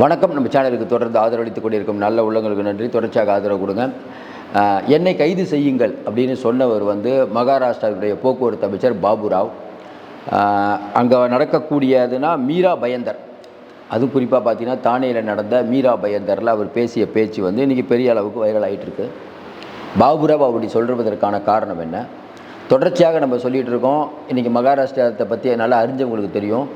வணக்கம். நம்ம சேனலுக்கு தொடர்ந்து ஆதரவளித்துக் கொண்டிருக்கும் நல்ல உள்ளங்களுக்கு நன்றி. தொடர்ச்சியாக ஆதரவு கொடுங்க. என்னை கைது செய்யுங்கள் அப்படின்னு சொன்னவர் வந்து மகாராஷ்டிராவுடைய போக்குவரத்து அமைச்சர் பாபுராவ் அங்கே நடக்கக்கூடியதுன்னா மீரா பயந்தர். அது குறிப்பாக பார்த்தீங்கன்னா தானேயில் நடந்த மீரா பயந்தரில் அவர் பேசிய பேச்சு வந்து இன்றைக்கி பெரிய அளவுக்கு வைரல் பாபுராவ் அப்படி சொல்கிறதற்கான காரணம் என்ன? தொடர்ச்சியாக நம்ம சொல்லிகிட்டு இருக்கோம். இன்றைக்கி மகாராஷ்டிரத்தை பற்றி நல்லா அறிஞ்சவங்களுக்கு தெரியும்.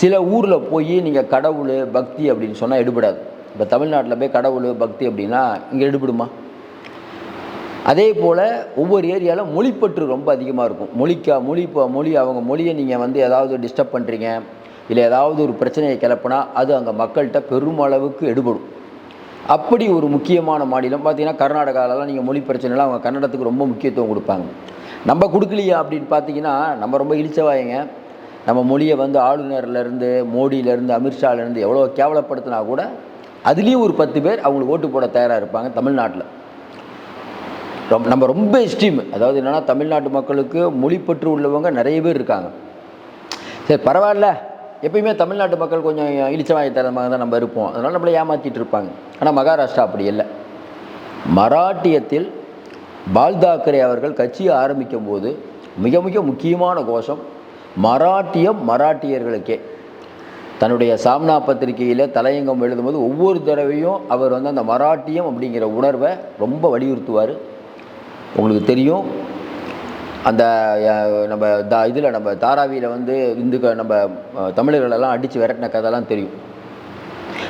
சில ஊரில் போய் நீங்கள் கடவுள் பக்தி அப்படின்னு சொன்னால் எடுபடாது. இப்போ தமிழ்நாட்டில் போய் கடவுள் பக்தி அப்படின்னா இங்கே எடுபடுமா? அதே போல் ஒவ்வொரு ஏரியாவில் மொழிப்பற்று ரொம்ப அதிகமாக இருக்கும். மொழிக்கா மொழி இப்போ மொழி அவங்க மொழியை நீங்கள் வந்து ஏதாவது டிஸ்டர்ப் பண்ணுறீங்க இல்லை ஏதாவது ஒரு பிரச்சனையை கிளப்புனா அது அங்கே மக்கள்கிட்ட பெருமளவுக்கு எடுபடும். அப்படி ஒரு முக்கியமான மாநிலம் பார்த்தீங்கன்னா கர்நாடகாலலாம் நீங்கள் மொழி பிரச்சனைலாம் அவங்க கன்னடத்துக்கு ரொம்ப முக்கியத்துவம் கொடுப்பாங்க. நம்ம கொடுக்கலையா அப்படின்னு பார்த்தீங்கன்னா நம்ம ரொம்ப இழிச்சவாயங்க. நம்ம மொழியை வந்து ஆளுநர்லேருந்து மோடியிலேருந்து அமித்ஷாலேருந்து எவ்வளோ கேவலப்படுத்தினா கூட அதுலேயும் ஒரு பத்து பேர் அவங்களுக்கு ஓட்டு போட தயாராக இருப்பாங்க தமிழ்நாட்டில். ரொம்ப நம்ம ரொம்ப எஸ்ட்ரீம் அதாவது என்னென்னா தமிழ்நாட்டு மக்களுக்கு மொழிப்பற்று உள்ளவங்க நிறைய பேர் இருக்காங்க. சரி பரவாயில்ல. எப்பயுமே தமிழ்நாட்டு மக்கள் கொஞ்சம் இழிச்சவாயத்தனமாக தான் நம்ம இருப்போம். அதனால் நம்மளை ஏமாற்றிட்டு இருப்பாங்க. ஆனால் மகாராஷ்டிரா அப்படி இல்லை. மராட்டியத்தில் பால் தாக்கரே அவர்கள் கட்சியை ஆரம்பிக்கும் போது மிக மிக முக்கியமான கோஷம் மராட்டியம் மராட்டியர்களுக்கே. தன்னுடைய சாம்னா பத்திரிகையில் தலையங்கம் எழுதும்போது ஒவ்வொரு தடவையும் அவர் வந்து அந்த மராட்டியம் அப்படிங்கிற உணர்வை ரொம்ப வலியுறுத்துவார். உங்களுக்கு தெரியும். அந்த நம்ம தா இதில் நம்ம தாராவியில் வந்து இந்துக்க நம்ம தமிழர்களெல்லாம் அடித்து விரட்டின கதைலாம் தெரியும்.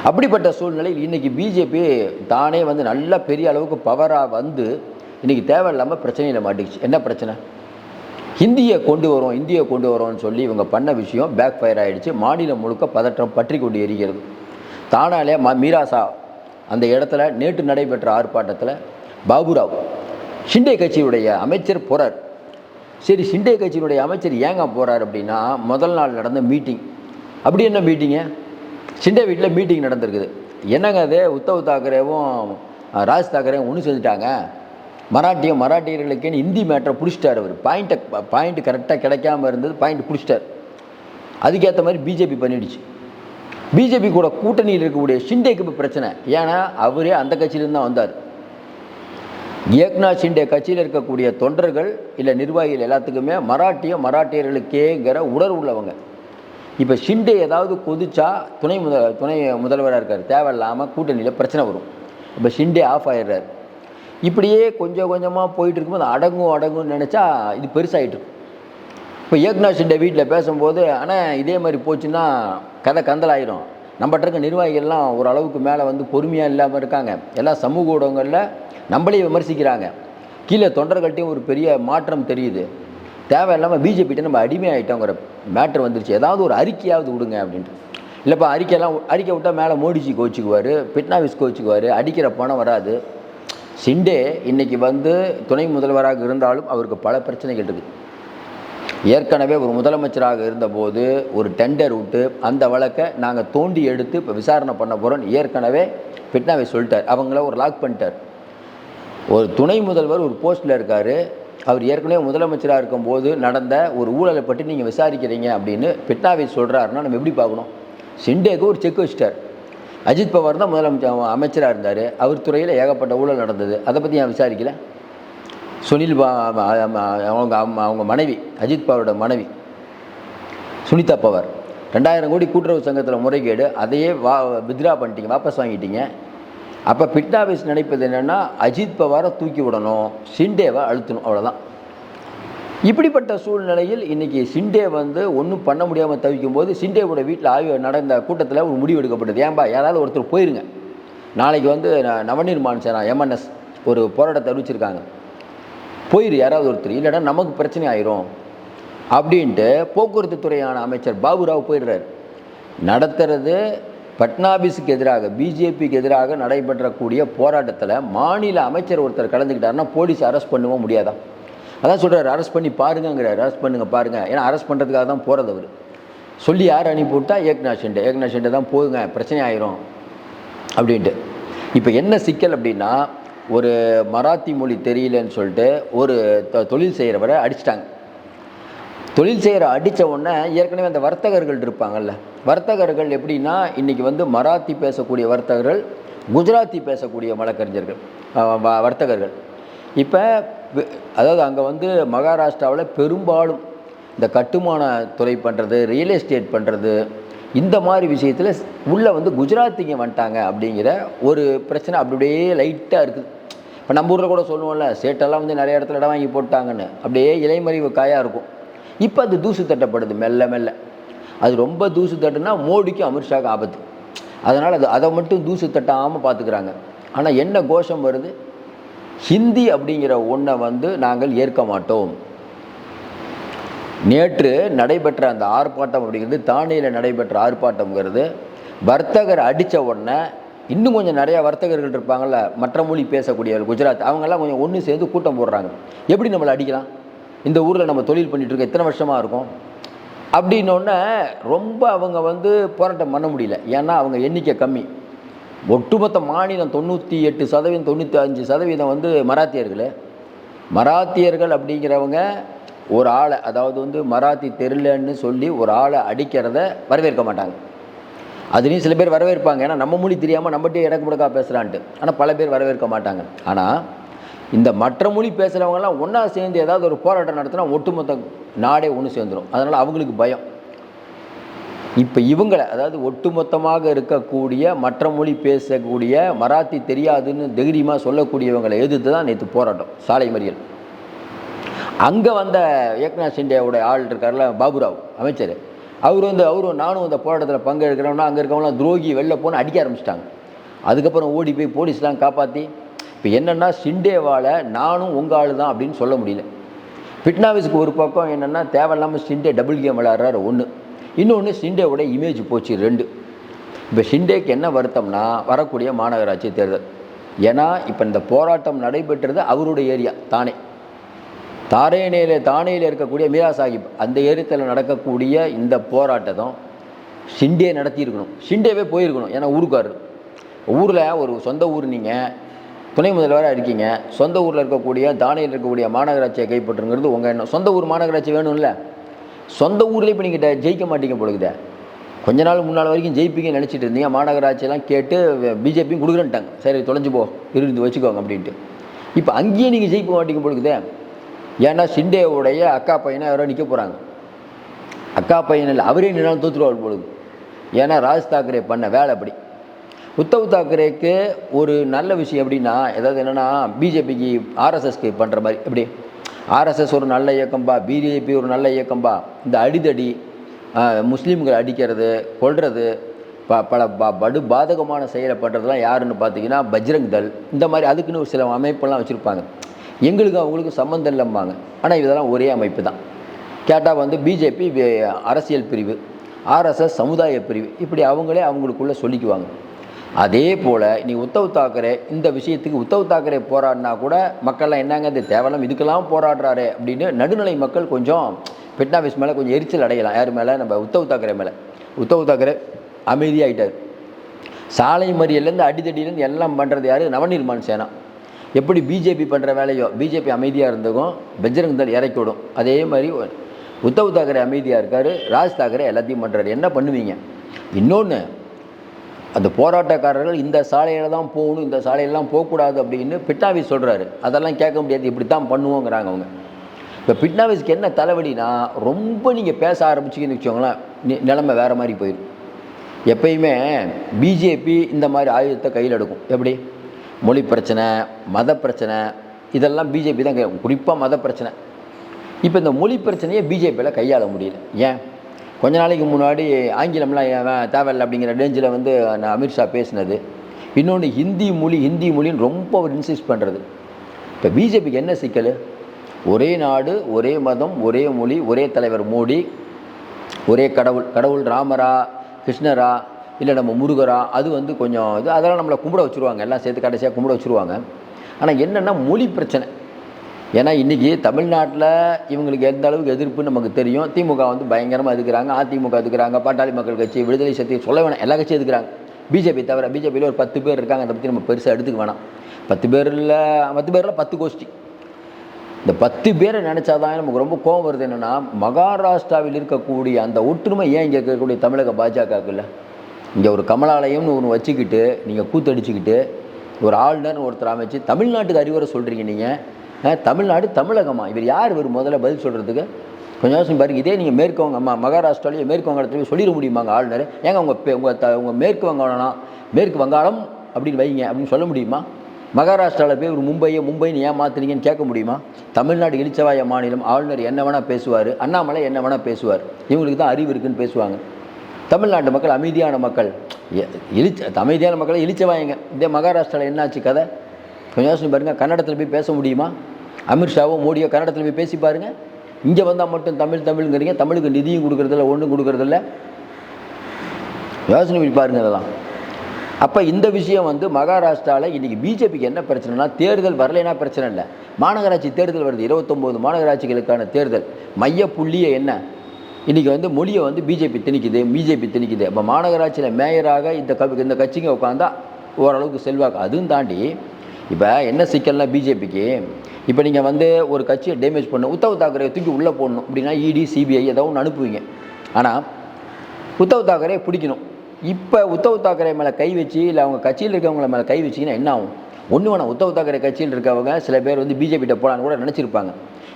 அப்படிப்பட்ட சூழ்நிலையில் இன்றைக்கி பிஜேபி தானே வந்து நல்ல பெரிய அளவுக்கு பவராக வந்து இன்றைக்கி தேவையில்லாமல் பிரச்சனையில் மாட்டிக்கிச்சு. என்ன பிரச்சனை? ஹிந்தியை கொண்டு வரோம் இந்தியை கொண்டு வரோம்னு சொல்லி இவங்க பண்ண விஷயம் பேக் ஃபயர் ஆகிடுச்சு மாநிலம் முழுக்க பதற்றம் பற்றி கொண்டு எரிகிறது. தானாலே மா மீராசா அந்த இடத்துல நேற்று நடைபெற்ற ஆர்ப்பாட்டத்தில் பாபுராவ் ஷிண்டே கட்சியுடைய அமைச்சர் போகிறார் சரி ஷிண்டே கட்சியினுடைய அமைச்சர் ஏங்க போகிறார் அப்படின்னா முதல் நாள் நடந்த மீட்டிங் அப்படி என்ன மீட்டிங்கு ஷிண்டே வீட்டில் மீட்டிங் நடந்திருக்குது. என்னங்க அது? உத்தவ் தாக்கரேவும் ராஜ் தாக்கரேவும் ஒன்று செஞ்சுட்டாங்க. மராட்டியம் மராட்டியர்களுக்குன்னு ஹிந்தி மேட்டரை பிடிச்சிட்டார் அவர். பாயிண்ட்டை பாயிண்ட் கரெக்டாக கிடைக்காம இருந்தது பாயிண்ட் பிடிச்சிட்டார். அதுக்கேற்ற மாதிரி பிஜேபி பண்ணிடுச்சு. பிஜேபி கூட கூட்டணியில் இருக்கக்கூடிய ஷிண்டேக்கு இப்போ பிரச்சனை. ஏன்னா அவரே அந்த கட்சியிலேருந்து தான் வந்தார். ஏக்நாத் ஷிண்டே கட்சியில் இருக்கக்கூடிய தொண்டர்கள் இல்லை நிர்வாகிகள் எல்லாத்துக்குமே மராட்டிய மராட்டியர்களுக்கேங்கிற உணர்வு உள்ளவங்க. இப்போ ஷிண்டே ஏதாவது கொதிச்சா துணை முத துணை முதல்வராக இருக்கார். தேவையில்லாமல் கூட்டணியில் பிரச்சனை வரும். இப்போ ஷிண்டே ஆஃப் ஆயிடுறாரு. இப்படியே கொஞ்சம் கொஞ்சமாக போயிட்டு இருக்கும்போது அடங்கும் அடங்கும்னு நினச்சா இது பெருசாகிட்டு இப்போ ஏக்நாத் வீட்டில் பேசும்போது ஆனால் இதே மாதிரி போச்சுன்னா கதை கந்தலாயிரும். நம்மகிட்ட இருக்க நிர்வாகிகள்லாம் ஓரளவுக்கு மேலே வந்து பொறுமையாக இல்லாமல் இருக்காங்க. எல்லாம் சமூக ஊடகங்களில் நம்மளே விமர்சிக்கிறாங்க. கீழே தொண்டர்கள்ட்டையும் ஒரு பெரிய மாற்றம் தெரியுது. தேவையில்லாமல் பிஜேபிகிட்ட நம்ம அடிமையாயிட்டோங்கிற மேட்ரு வந்துருச்சு. ஏதாவது ஒரு அறிக்கையாவது விடுங்க அப்படின்ட்டு. இல்லைப்பா அறிக்கையெல்லாம் அறிக்கை விட்டால் மேலே மோடிஜி கோச்சுக்குவார் பிட்னாவிஸ் கோச்சுக்குவார் அடிக்கிற பணம் வராது. சிண்டே இன்றைக்கி வந்து துணை முதல்வராக இருந்தாலும் அவருக்கு பல பிரச்சனைகள் இருக்குது. ஏற்கனவே ஒரு முதலமைச்சராக இருந்தபோது ஒரு டெண்டர் விட்டு அந்த வழக்கை நாங்கள் தோண்டி எடுத்து இப்போ விசாரணை பண்ண போகிறோன்னு ஏற்கனவே பிட்னாவை சொல்லிட்டார். அவங்கள ஒரு லாக் பண்ணிட்டார். ஒரு துணை முதல்வர் ஒரு போஸ்ட்டில் இருக்கார். அவர் ஏற்கனவே முதலமைச்சராக இருக்கும்போது நடந்த ஒரு ஊழலை பற்றி நீங்கள் விசாரிக்கிறீங்க அப்படின்னு பிட்னாவை சொல்கிறாருன்னா நம்ம எப்படி பார்க்கணும்? சிண்டேக்கு ஒரு செக் வச்சிட்டார். அஜித் பவார் தான் முதலமைச்சர். அமைச்சராக இருந்தார். அவர் துறையில் ஏகப்பட்ட ஊழல் நடந்தது. அதை பற்றி நான் விசாரிக்கல? சுனில் பா அவங்க அம்மா- அவங்க மனைவி அஜித் பவாரோட மனைவி சுனிதா பவார். ரெண்டாயிரம் கோடி கூட்டுறவு சங்கத்தில் முறைகேடு. அதையே வா வித்ரா பண்ணிட்டீங்க வாபஸ் வாங்கிட்டீங்க. அப்போ பிட்னாபிஸ் நினைப்பது என்னென்னா அஜித் பவாரை தூக்கி விடணும். ஷிண்டேவை அழுத்தணும். அவ்வளோதான் இப்படிப்பட்ட சூழ்நிலையில் இன்றைக்கி சிண்டே வந்து ஒன்றும் பண்ண முடியாமல் தவிக்கும் போது சிண்டேவோட வீட்டில் ஆய்வு நடந்த கூட்டத்தில் ஒரு முடிவு எடுக்கப்பட்டது. ஏன்பா யாராவது ஒருத்தர் போயிருங்க. நாளைக்கு வந்து ந- நவநிர்மாண் சேனா எம்என்எஸ் ஒரு போராட்டத்தை அறிவிச்சிருக்காங்க. போயிரு யாராவது ஒருத்தர். இல்லைன்னா நமக்கு பிரச்சனை ஆயிரும். அப்படின்ட்டு போக்குவரத்து துறையான அமைச்சர் பாபுராவ் போயிடுறாரு. நடத்துறது பட்னாபிஸுக்கு எதிராக பிஜேபிக்கு எதிராக நடைபெறக்கூடிய போராட்டத்தில் மாநில அமைச்சர் ஒருத்தர் கலந்துக்கிட்டாருன்னா போலீஸ் அரெஸ்ட் பண்ணவும் முடியாதா? அதான் சொல்கிறார் அரெஸ்ட் பண்ணி பாருங்கிறார் அரெஸ்ட் பண்ணுங்க பாருங்கள் ஏன்னா அரெஸ்ட் பண்ணுறதுக்காக தான் போகிறது அவர். சொல்லி யார் அனுப்பிவிட்டா? ஏக்நாத் ஷிண்டே. ஏக்நாத் தான் போகுங்க பிரச்சனை ஆயிரும். அப்படின்ட்டு. இப்போ என்ன சிக்கல் அப்படின்னா ஒரு மராத்தி மொழி தெரியலன்னு சொல்லிட்டு ஒரு தொழில் செய்கிறவரை அடிச்சிட்டாங்க. தொழில் செய்கிற அடித்த உடனே ஏற்கனவே அந்த வர்த்தகர்கள் இருப்பாங்கல்ல. வர்த்தகர்கள் எப்படின்னா இன்றைக்கி வந்து மராத்தி பேசக்கூடிய வர்த்தகர்கள் குஜராத்தி பேசக்கூடிய வழக்கறிஞர்கள் வர்த்தகர்கள். இப்போ அதாவது அங்கே வந்து மகாராஷ்டிராவில் பெரும்பாலும் இந்த கட்டுமான துறை பண்ணுறது ரியல் எஸ்டேட் பண்ணுறது இந்த மாதிரி விஷயத்தில் உள்ளே வந்து குஜராத்திங்க வந்துட்டாங்க அப்படிங்கிற ஒரு பிரச்சனை அப்படி அப்படியே லைட்டாக இருக்குது. இப்போ நம்ம ஊரில் கூட சொல்லுவோம்ல சேட்டெல்லாம் வந்து நிறைய இடத்துல இடம் வாங்கி போட்டாங்கன்னு. அப்படியே இலைமறிவு காயாக இருக்கும். இப்போ அது தூசு தட்டப்படுது மெல்ல மெல்ல. அது ரொம்ப தூசு தட்டுனா மோடிக்கும் அமித்ஷாவுக்கு ஆபத்து. அதனால் அது அதை மட்டும் தூசு தட்டாமல் பார்த்துக்கிறாங்க ஆனால் என்ன கோஷம் வருது? ஹிந்தி அப்படிங்கிற ஒன்றை வந்து நாங்கள் ஏற்க மாட்டோம். நேற்று நடைபெற்ற அந்த ஆர்ப்பாட்டம் அப்படிங்கிறது தானேயில் நடைபெற்ற ஆர்ப்பாட்டம்ங்கிறது வர்த்தகர் அடித்த உடனே இன்னும் கொஞ்சம் நிறையா வர்த்தகர்கள் இருப்பாங்கள்ல மற்ற மொழி பேசக்கூடியவர்கள் குஜராத் அவங்கெல்லாம் கொஞ்சம் ஒன்று சேர்ந்து கூட்டம் போடுறாங்க. எப்படி நம்மளை அடிக்கலாம்? இந்த ஊரில் நம்ம தொழில் பண்ணிகிட்டு இருக்க எத்தனை வருஷமாக இருக்கும். அப்படின்னோடனே ரொம்ப அவங்க வந்து போராட்டம் பண்ண முடியல. ஏன்னா அவங்க எண்ணிக்கை கம்மி. ஒட்டுமொத்த மாநிலம் தொண்ணூற்றி எட்டு சதவீதம் தொண்ணூற்றி அஞ்சு சதவீதம் வந்து மராத்தியர்கள். மராத்தியர்கள் அப்படிங்கிறவங்க ஒரு ஆளை அதாவது வந்து மராத்தி தெரிலன்னு சொல்லி ஒரு ஆளை அடிக்கிறத வரவேற்க மாட்டாங்க. அதுலேயும் சில பேர் வரவேற்பாங்க. ஏன்னா நம்ம மொழி தெரியாமல் நம்மகிட்டே இடக்கு முடக்கா பேசுகிறான்ட்டு ஆனால் பல பேர் வரவேற்க மாட்டாங்க. ஆனால் இந்த மற்ற மொழி பேசுகிறவங்கலாம் ஒன்றா சேர்ந்து ஏதாவது ஒரு போராட்டம் நடத்தினா ஒட்டுமொத்த நாடே ஒன்று சேர்ந்துடும் அதனால் அவங்களுக்கு பயம். இப்போ இவங்களை அதாவது ஒட்டுமொத்தமாக இருக்கக்கூடிய மற்ற மொழி பேசக்கூடிய மராத்தி தெரியாதுன்னு தைரியமாக சொல்லக்கூடியவங்களை எதிர்த்து தான் நேற்று போராட்டம் சாலை மறியல். அங்கே வந்த ஏக்நாத் சிண்டேவோட ஆள் இருக்கார்ல பாபுராவ் அமைச்சர். அவர் வந்து அவரும் நானும் அந்த போராட்டத்தில் பங்கெடுக்கிறோம்னா அங்கே இருக்கவங்களாம் துரோகி வெளில போன அடிக்க ஆரம்பிச்சிட்டாங்க. அதுக்கப்புறம் ஓடி போய் போலீஸ்லாம் காப்பாற்றி இப்போ என்னென்னா சிண்டேவால் நானும் உங்கள் ஆள் தான் அப்படின்னு சொல்ல முடியல. பிட்னாவிஸுக்கு ஒரு பக்கம் என்னென்னா தேவையில்லாமல் சிண்டே டபுள் கேம் விளையாடுறாரு ஒன்று இன்னொன்று ஷிண்டேவுடைய இமேஜ் போச்சு ரெண்டு. இப்போ ஷிண்டேக்கு என்ன வருத்தம்னா வரக்கூடிய மாநகராட்சி தேர்தல். ஏன்னா இப்போ இந்த போராட்டம் நடைபெற்றது அவருடைய ஏரியா தானே. தாரேனையில் தானேயில் இருக்கக்கூடிய மீரா சாஹிப் அந்த ஏரியத்தில் நடக்கக்கூடிய இந்த போராட்டத்தும் ஷிண்டே நடத்தியிருக்கணும். ஷிண்டேவே போயிருக்கணும் ஏன்னா ஊருக்காரர். ஊரில் ஒரு சொந்த ஊர் நீங்கள் துணை முதல்வராக இருக்கீங்க சொந்த ஊரில் இருக்கக்கூடிய தானையில் இருக்கக்கூடிய மாநகராட்சியை கைப்பற்றுங்கிறது உங்கள் எண்ணம். சொந்த ஊர் மாநகராட்சி வேணும்ல? சொந்த ஊர்லேயே இப்போ நீங்கள் ஜெயிக்க மாட்டீங்க பொழுதுதே கொஞ்ச நாள் முன்னாள் வரைக்கும் ஜெயிப்பீங்கன்னு நினச்சிட்டு இருந்தீங்க. மாநகராட்சியெல்லாம் கேட்டு பிஜேபியும் கொடுக்குறேன்ட்டாங்க. சரி தொலைஞ்சு போ இருந்து வச்சுக்கோங்க அப்படின்ட்டு. இப்போ அங்கேயே நீங்கள் ஜெயிக்க மாட்டீங்க பொழுதுதே ஏன்னா சிண்டேவுடைய அக்கா பையனை யாரோ நிற்க போகிறாங்க அக்கா பையன் இல்லை அவரே நின்னாலும் தோற்றுருவாள் பொழுது ஏன்னா ராஜ் தாக்கரே பண்ண வேலை அப்படி. உத்தவ் தாக்கரேக்கு ஒரு நல்ல விஷயம் எப்படின்னா ஏதாவது என்னென்னா பிஜேபிக்கு ஆர்எஸ்எஸ்க்கு பண்ணுற மாதிரி எப்படி? ஆர்எஸ்எஸ் ஒரு நல்ல இயக்கம்பா பிஜேபி ஒரு நல்ல இயக்கம்பா. இந்த அடிதடி முஸ்லீம்களை அடிக்கிறது கொள்வது ப பல ப படு பாதகமான செயலை பண்ணுறதுலாம் யாருன்னு பார்த்தீங்கன்னா பஜ்ரங் தல் இந்த மாதிரி அதுக்குன்னு ஒரு சில அமைப்பெல்லாம் வச்சுருப்பாங்க. எங்களுக்கு அவங்களுக்கு சம்மந்தம் இல்லைம்பாங்க. ஆனால் இதெல்லாம் ஒரே அமைப்பு தான். கேட்டால் வந்து பிஜேபி அரசியல் பிரிவு ஆர்எஸ்எஸ் சமுதாய பிரிவு. இப்படி அவங்களே அவங்களுக்குள்ளே சொல்லிக்குவாங்க. அதே போல் நீ உத்தவ் தாக்கரே இந்த விஷயத்துக்கு உத்தவ் தாக்கரே போராடினா கூட மக்கள்லாம் என்னங்க இது தேவலம் இதுக்கெல்லாம் போராடுறாரு அப்படின்னு நடுநிலை மக்கள் கொஞ்சம் ஃபட்னாவிஸ் மேலே கொஞ்சம் எரிச்சல் அடையலாம். யார் மேலே? நம்ம உத்தவ் தாக்கரே மேலே. உத்தவ் தாக்கரே அமைதியாயிட்டார். சாலை மறியல்லேருந்து அடித்தடியிலேருந்து எல்லாம் பண்ணுறது யார்? நவநிர்மான் சேனா. எப்படி பிஜேபி பண்ணுற வேலையோ பிஜேபி அமைதியாக இருந்ததுக்கும் பஜ்ரங் தல் இறக்கி விடும். அதே மாதிரி உத்தவ் தாக்கரே அமைதியாக இருக்கார் ராஜ் தாக்கரே எல்லாத்தையும் பண்ணுறாரு என்ன பண்ணுவீங்க? இன்னொன்று அந்த போராட்டக்காரர்கள் இந்த சாலையில் தான் போகணும் இந்த சாலையெல்லாம் போகக்கூடாது அப்படின்னு பிட்னாவிஸ் சொல்கிறாரு அதெல்லாம் கேட்க முடியாது இப்படி தான் பண்ணுவோங்கிறாங்க அவங்க. இப்போ பிட்னாவிஸ்க்கு என்ன தலைவலினா ரொம்ப நீங்கள் பேச ஆரம்பிச்சிங்கன்னு வச்சுக்கோங்களேன் நி- நிலைமை வேறு மாதிரி போயிடும். எப்பயுமே பிஜேபி இந்த மாதிரி ஆயுதத்தை கையில் எடுக்கும். எப்படி? மொழி பிரச்சனை மத பிரச்சனை இதெல்லாம் பிஜேபி தான் குறிப்பாக மத பிரச்சனை. இப்போ இந்த மொழி பிரச்சனையை பிஜேபியில் கையாள முடியல. ஏன்? கொஞ்ச நாளைக்கு முன்னாடி ஆங்கிலம்லாம் தேவையில்லை அப்படிங்கிற ரேஞ்சில் வந்து நான் அமித்ஷா பேசினது. இன்னொன்று ஹிந்தி மொழி ஹிந்தி மொழின்னு ரொம்ப அவர் இன்சிஸ்ட் பண்ணுறது இப்போ பிஜேபிக்கு என்ன சிக்கல்? ஒரே நாடு ஒரே மதம் ஒரே மொழி ஒரே தலைவர் மோடி ஒரே கடவுள் கடவுள் ராமரா கிருஷ்ணரா இல்லை நம்ம முருகரா அது வந்து கொஞ்சம் இது அதெல்லாம் நம்மளை கும்பிட வச்சுருவாங்க. எல்லாம் சேர்த்து கடைசியாக கும்பிட வச்சுருவாங்க. ஆனால் என்னென்னா மொழி பிரச்சனை. ஏன்னா இன்றைக்கி தமிழ்நாட்டில் இவங்களுக்கு எந்த அளவுக்கு எதிர்ப்பு நமக்கு தெரியும். திமுக வந்து பயங்கரமாக எதுக்குறாங்க அதிமுக எதுக்குறாங்க பாட்டாளி மக்கள் கட்சி விடுதலை சக்தி சொல்ல வேணாம் எல்லா கட்சியும் எதுக்குறாங்க பிஜேபி தவிர பிஜேபியில் ஒரு பத்து பேர் இருக்காங்க அதை பற்றி நம்ம பெருசாக எடுத்துக்க வேணாம். பத்து பேரில் பத்து பேரில் பத்து கோஷ்டி. இந்த பத்து பேரை நினச்சாதான் நமக்கு ரொம்ப கோவம் வருது என்னென்னா மகாராஷ்டிராவில் இருக்கக்கூடிய அந்த ஒற்றுமை ஏன் இங்கே இருக்கக்கூடிய தமிழக பாஜகவுக்கு இல்லை? இங்கே ஒரு கமலாலயம்னு ஒன்று வச்சுக்கிட்டு நீங்கள் கூத்தடிச்சுக்கிட்டு ஒரு ஆளுநர்னு ஒருத்தர் அமைச்சு தமிழ்நாட்டுக்கு அறிவுரை சொல்கிறீங்க நீங்கள் தமிழ்நாடு தமிழகமா? இவர் யார்? இவர் முதல்ல பதில் சொல்கிறதுக்கு கொஞ்சம் யோசனை பாருங்க. இதே நீங்கள் மேற்கு வங்க அம்மா மகாராஷ்டிராலேயே மேற்கு வங்காளத்துல சொல்லிட முடியுமாங்க ஆளுநர்? ஏங்க உங்கள் பே உங்கள் த உங்கள் மேற்கு வங்காளம்னா மேற்கு வங்காளம் அப்படின்னு வைங்க அப்படின்னு சொல்ல முடியுமா? மகாராஷ்டிராவில் போய் ஒரு மும்பையை மும்பைன்னு ஏன் மாற்றுறீங்கன்னு கேட்க முடியுமா? தமிழ்நாடு இளிச்சவாய மாநிலம் ஆளுநர் என்ன வேணால் பேசுவார் அண்ணாமலை என்ன வேணால் பேசுவார். இவங்களுக்கு தான் அறிவு இருக்குன்னு பேசுவாங்க. தமிழ்நாட்டு மக்கள் அமைதியான மக்கள். இழிச்ச அமைதியான மக்களை இளிச்சவாயங்க. இதே மகாராஷ்டிராவில் என்னாச்சு கதை? கொஞ்சம் யோசனை பாருங்கள் கன்னடத்தில் போய் பேச முடியுமா? அமித்ஷாவோ மோடியோ கன்னடத்தில் போய் பேசி பாருங்கள் இங்கே வந்தால் மட்டும் தமிழ் தமிழ்ங்கிறீங்க. தமிழுக்கு நிதியும் கொடுக்குறதில்ல ஒன்றும் கொடுக்கறதில்ல. யோசனை பண்ணி பாருங்க அதெல்லாம் அப்போ இந்த விஷயம் வந்து மகாராஷ்டிராவில் இன்றைக்கி பிஜேபிக்கு என்ன பிரச்சனைனா தேர்தல் வரலைன்னா பிரச்சனை இல்லை. மாநகராட்சி தேர்தல் வருது இருபத்தொம்போது மாநகராட்சிகளுக்கான தேர்தல். மைய புள்ளியே என்ன? இன்றைக்கி வந்து மொழியை வந்து பிஜேபி திணிக்குது பிஜேபி திணிக்குது. அப்போ மாநகராட்சியில் மேயராக இந்த க இந்த கட்சிங்க உட்காந்தா ஓரளவுக்கு செல்வாக்கு. அதுவும் தாண்டி இப்போ என்ன சிக்கல்னா பிஜேபிக்கு இப்போ நீங்கள் வந்து ஒரு கட்சியை டேமேஜ் பண்ணணும் உத்தவ் தாக்கரே தூக்கி உள்ளே போடணும் அப்படின்னா இடி சிபிஐ ஏதோ ஒன்று அனுப்புவீங்க. ஆனால் உத்தவ் தாக்கரே பிடிக்கணும். இப்போ உத்தவ் தாக்கரே மேலே கை வச்சு இல்லை அவங்க கட்சியில் இருக்கவங்கள மேலே கை வச்சிங்கன்னா என்ன ஆகும்? ஒன்று வேணாம் உத்தவ் தாக்கரே கட்சியில் இருக்கவங்க சில பேர் வந்து பிஜேபிகிட்ட போகலான்னு கூட நினச்சிருப்பாங்க.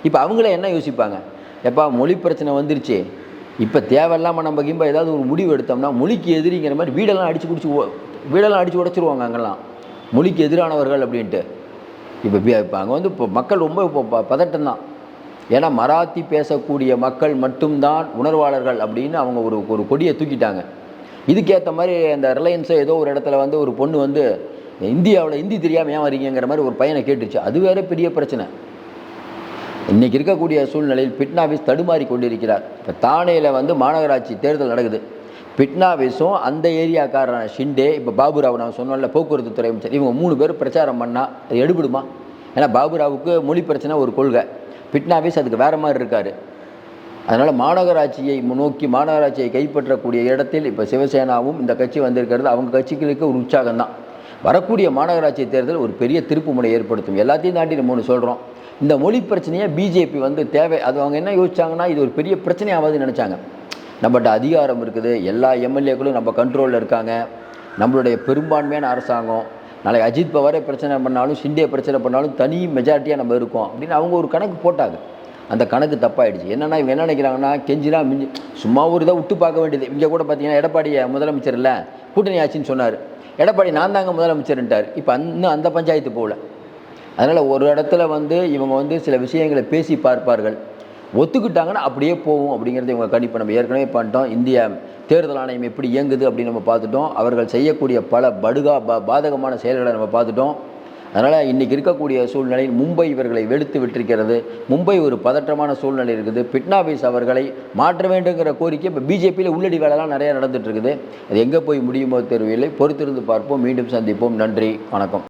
இப்போ அவங்களே என்ன யோசிப்பாங்க? எப்பா மொழி பிரச்சனை வந்துருச்சு. இப்போ தேவையில்லாமல் நம்ம கிம்ப ஏதாவது ஒரு முடிவு எடுத்தோம்னா மொழிக்கு எதிரிங்கிற மாதிரி வீடெல்லாம் அடித்து குடிச்சு வீடெல்லாம் அடித்து உடச்சிருவாங்க அங்கெல்லாம். மொழிக்கு எதிரானவர்கள் அப்படின்ட்டு. இப்போ இப்போ அங்கே வந்து இப்போ மக்கள் ரொம்ப இப்போ ப- பதட்டம் தான். ஏன்னா மராத்தி பேசக்கூடிய மக்கள் மட்டும்தான் உணர்வாளர்கள் அப்படின்னு அவங்க ஒரு ஒரு கொடியை தூக்கிட்டாங்க. இதுக்கேற்ற மாதிரி அந்த ரிலையன்ஸை ஏதோ ஒரு இடத்துல வந்து ஒரு பொண்ணு வந்து இந்தியாவில் ஹிந்தி தெரியாமல் ஏன் வரீங்கங்கிற மாதிரி ஒரு பையனை கேட்டுச்சு. அது வேற பெரிய பிரச்சனை. இன்றைக்கி இருக்கக்கூடிய சூழ்நிலையில் பிட்னாவிஸ் தடுமாறி கொண்டிருக்கிறார். இப்போ தானேயில் வந்து மாநகராட்சி தேர்தல் நடக்குது. பிட்னாவிஸும் அந்த ஏரியாக்காரரான ஷிண்டே இப்போ பாபுராவ் நான் சொன்னோம்ல போக்குவரத்து துறை அமைச்சர். இவங்க மூணு பேர் பிரச்சாரம் பண்ணால் அது எடுபடுமா? ஏன்னா பாபுராவுக்கு மொழி பிரச்சனை ஒரு கொள்கை. பிட்னாவிஸ் அதுக்கு வேறு மாதிரி இருக்கார். அதனால் மாநகராட்சியை நோக்கி மாநகராட்சியை கைப்பற்றக்கூடிய இடத்தில் இப்போ சிவசேனாவும் இந்த கட்சி வந்திருக்கிறது அவங்க கட்சிகளுக்கு ஒரு உற்சாகம் தான் வரக்கூடிய மாநகராட்சி தேர்தல் ஒரு பெரிய திருப்புமுனை ஏற்படுத்தும். எல்லாத்தையும் தாண்டி நம்ம ஒன்று சொல்கிறோம் இந்த மொழி பிரச்சனையை பிஜேபி வந்து தேவை. அது அவங்க என்ன யோசிச்சாங்கன்னா இது ஒரு பெரிய பிரச்சனையாவது நினச்சாங்க. நம்மகிட்ட அதிகாரம் இருக்குது. எல்லா எம்எல்ஏக்களும் நம்ம கண்ட்ரோலில் இருக்காங்க. நம்மளுடைய பெரும்பான்மையான அரசாங்கம் நாளைக்கு அஜித் பவாரே பிரச்சனை பண்ணாலும் ஷிண்டே பிரச்சனை பண்ணாலும் தனி மெஜாரிட்டியாக நம்ம இருக்கோம். அப்படின்னு அவங்க ஒரு கணக்கு போட்டாங்க. அந்த கணக்கு தப்பாயிடுச்சு. என்னென்னா இவங்க என்ன நினைக்கிறாங்கன்னா கெஞ்சினா மிஞ்சி சும்மா ஒரு இதாக விட்டு பார்க்க வேண்டியது. இங்கே கூட பார்த்தீங்கன்னா எடப்பாடி முதலமைச்சர் இல்லை கூட்டணி ஆட்சின்னு சொன்னார். எடப்பாடி நான் தாங்க முதலமைச்சர்ன்ட்டார். இப்போ இன்னும் அந்த பஞ்சாயத்து போகல. அதனால் ஒரு இடத்துல வந்து இவங்க வந்து சில விஷயங்களை பேசி பார்ப்பார்கள். ஒத்துக்கிட்டாங்கன்னா அப்படியே போகும் அப்படிங்கிறது இவங்க கண்டிப்பாக நம்ம ஏற்கனவே பண்ணிட்டோம். இந்திய தேர்தல் ஆணையம் எப்படி இயங்குது அப்படின்னு நம்ம பார்த்துட்டோம். அவர்கள் செய்யக்கூடிய பல படுகா பா பாதகமான செயல்களை நம்ம பார்த்துட்டோம். அதனால் இன்றைக்கி இருக்கக்கூடிய சூழ்நிலையில் மும்பை இவர்களை வெளுத்து விட்டிருக்கிறது. மும்பை ஒரு பதற்றமான சூழ்நிலை இருக்குது. பிட்னாவிஸ் அவர்களை மாற்ற வேண்டுங்கிற கோரிக்கை இப்போ பிஜேபியில் உள்ளடி வேலைலாம் நிறையா நடந்துகிட்ருக்குது இருக்குது. அது எங்கே போய் முடியுமோ தெரியவில்லை. பொறுத்திருந்து பார்ப்போம். மீண்டும் சந்திப்போம். நன்றி. வணக்கம்.